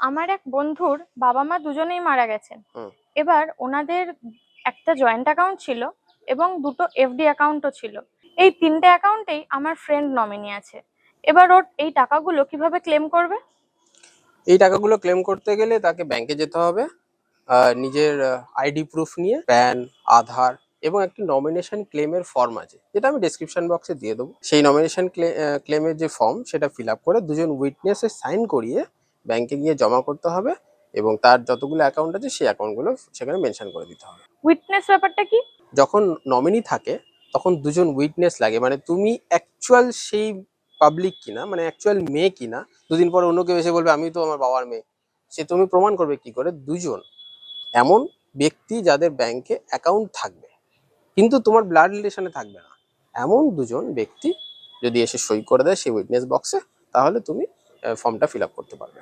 আমার এক বন্ধুর বাবা মা দুজনেই মারা গেছেন। এবার ওনাদের একটা জয়েন্ট অ্যাকাউন্ট ছিল এবং দুটো এফডি অ্যাকাউন্টও ছিল। এই তিনটে অ্যাকাউন্টেই আমার ফ্রেন্ড নমিনি আছে। এবার ওর এই টাকাগুলো কীভাবে ক্লেম করবে? এই টাকাগুলো ক্লেম করতে গেলে তাকে ব্যাংকে যেতে হবে নিজের আইডি প্রুফ নিয়ে প্যান আধার এবং একটি নমিনেশন ক্লেমের ফর্ম আছে যেটা আমি ডেসক্রিপশন বক্সে দিয়ে দেবো। সেই নমিনেশন ক্লেমের যে ফর্ম সেটা ফিল আপ করে দুজন উইটনেসে সাইন করিয়ে ব্যাংকে গিয়ে জমা করতে হবে এবং তার যতগুলো অ্যাকাউন্ট আছে সেই অ্যাকাউন্টগুলো সেখানে মেনশন করে দিতে হবে। উইটনেস ব্যাপারটা কি? যখন নমিনি থাকে তখন দুজন উইটনেস লাগে। মানে তুমি অ্যাকচুয়াল সেই পাবলিক কিনা মানে অ্যাকচুয়াল মেয়ে কিনা দুদিন পর অন্য কেউ এসে বলবে আমি তো আমার বাবার মেয়ে। সে তুমি প্রমাণ করবে কি করে? দুজন এমন ব্যক্তি যাদের ব্যাংকে অ্যাকাউন্ট থাকবে কিন্তু তোমার ব্লাড রিলেশনে থাকবে না। এমন দুজন ব্যক্তি যদি এসে সই করে দেয় সেই উইটনেস বক্সে তাহলে তুমি ফর্মটা ফিল আপ করতে পারবে।